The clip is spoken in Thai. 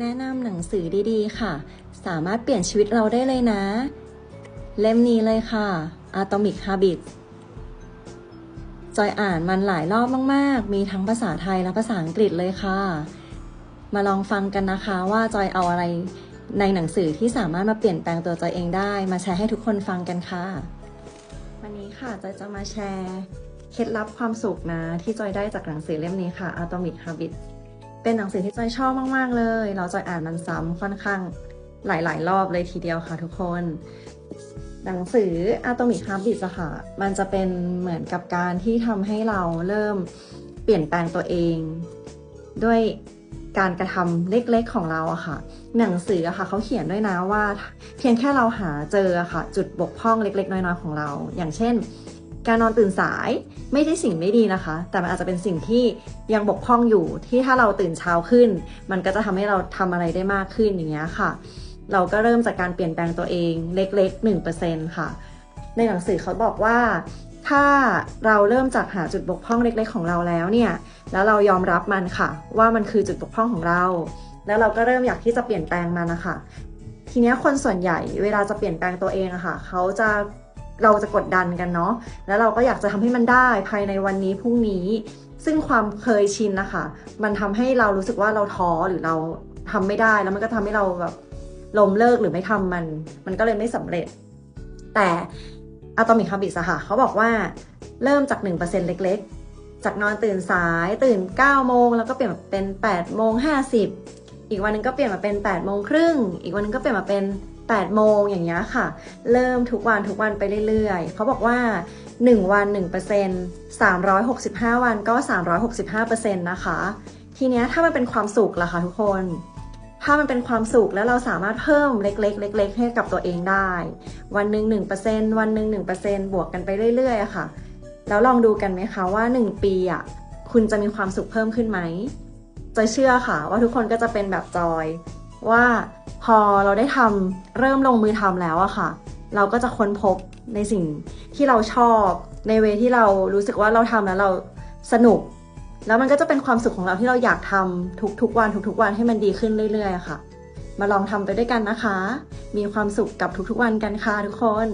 แนะนำหนังสือดีๆ ค่ะ สามารถเปลี่ยนชีวิตเราได้เลยนะ เล่มนี้เลยค่ะ Atomic Habits จอยอ่านมันหลายรอบมาก ๆ มีทั้งภาษาไทยและภาษาอังกฤษเลยค่ะ มาลองฟังกันนะคะว่าจอยเอาอะไรในหนังสือที่สามารถมาเปลี่ยนแปลงตัวจอยเองได้ มาแชร์ให้ทุกคนฟังกันค่ะ วันนี้ค่ะจอยจะมาแชร์ เคล็ดลับความสุขนะ ที่จอยได้จากหนังสือเล่มนี้ค่ะ Atomic Habits เป็นหนังสือที่จอยชอบมาก ๆ เลย เราจอยอ่านมันซ้ำค่อนข้างหลาย ๆ รอบเลยทีเดียวค่ะทุกคน หนังสือ Atomic Habits ค่ะ มันจะเป็นเหมือนกับการที่ทำให้เราเริ่มเปลี่ยนแปลงตัวเอง ด้วยการกระทำเล็ก ๆ ของเราอะค่ะ หนังสืออะค่ะเขาเขียนด้วยนะว่า เพียงแค่เราหาเจอค่ะ จุดบกพร่องเล็ก ๆ น้อย ๆ ของเรา อย่างเช่น การนอนตื่นสายไม่ใช่สิ่งไม่ดีนะคะ แต่มันอาจจะเป็นสิ่งที่ยังบกพร่องอยู่ที่ถ้าเราตื่นเช้าขึ้น มันก็จะทำให้เราทำอะไรได้มากขึ้นอย่างเงี้ยค่ะ เราก็เริ่มจากการเปลี่ยนแปลงตัวเองเล็กๆ1%ค่ะ ในหนังสือเขาบอกว่าถ้าเราเริ่มจากหาจุดบกพร่องเล็ก ๆ ของเราแล้วเนี่ย แล้วเรายอมรับมันค่ะ ว่ามันคือจุดบกพร่องของเรา แล้วเราก็เริ่มอยากที่จะเปลี่ยนแปลงมันนะคะ ทีเนี้ยคนส่วนใหญ่เวลาจะเปลี่ยนแปลงตัวเองอะค่ะ เขาจะ เราจะกดดันกันเนาะแล้วเราก็อยากจะทำให้มันได้ภายในวันนี้พรุ่งนี้ ซึ่งความเคยชินนะคะ มันทำให้เรารู้สึกว่าเราท้อหรือเราทำไม่ได้แล้วมันก็ทำให้เราแบบล้มเลิกหรือไม่ทำมัน มันก็เลยไม่สำเร็จ แต่ Atomic Habits อะค่ะเขาบอกว่าเริ่มจาก 1%เล็กๆ จากนอนตื่นสายตื่น 9 โมง แล้วก็เปลี่ยนมาเป็น 8 โมง 50 อีกวันหนึงก็เปลี่ยนมาเป็น 8 โมงครึ่ง อีกวันหนึงก็เปลี่ยนมาเป็น 8 โมงอย่างเงี้ยค่ะ เริ่มทุกวันทุกวันไปเรื่อยๆ เขาบอกว่า 1 วัน 1% 365 วันก็ 365%นะคะ ทีเนี้ยถ้ามันเป็นความสุขล่ะคะทุกคน ถ้ามันเป็นความสุขแล้วเราสามารถเพิ่มเล็กๆเล็กๆให้กับตัวเองได้ วันหนึ่ง1%วันหนึ่ง1%บวกกันไปเรื่อยๆค่ะ แล้วลองดูกันไหมคะว่า 1 ปีอะคุณจะมีความสุขเพิ่มขึ้นไหมจอยเชื่อค่ะว่าทุกคนก็จะเป็นแบบจอย ว่าพอเราได้ทำเริ่มลงมือทำแล้วอะค่ะ เราก็จะค้นพบในสิ่งที่เราชอบในเวที่เรารู้สึกว่าเราทำแล้วเราสนุก แล้วมันก็จะเป็นความสุขของเราที่เราอยากทำทุกๆวันทุกๆวันให้มันดีขึ้นเรื่อยๆค่ะ มาลองทำไปด้วยกันนะคะ มีความสุขกับทุกๆวันกันค่ะทุกคน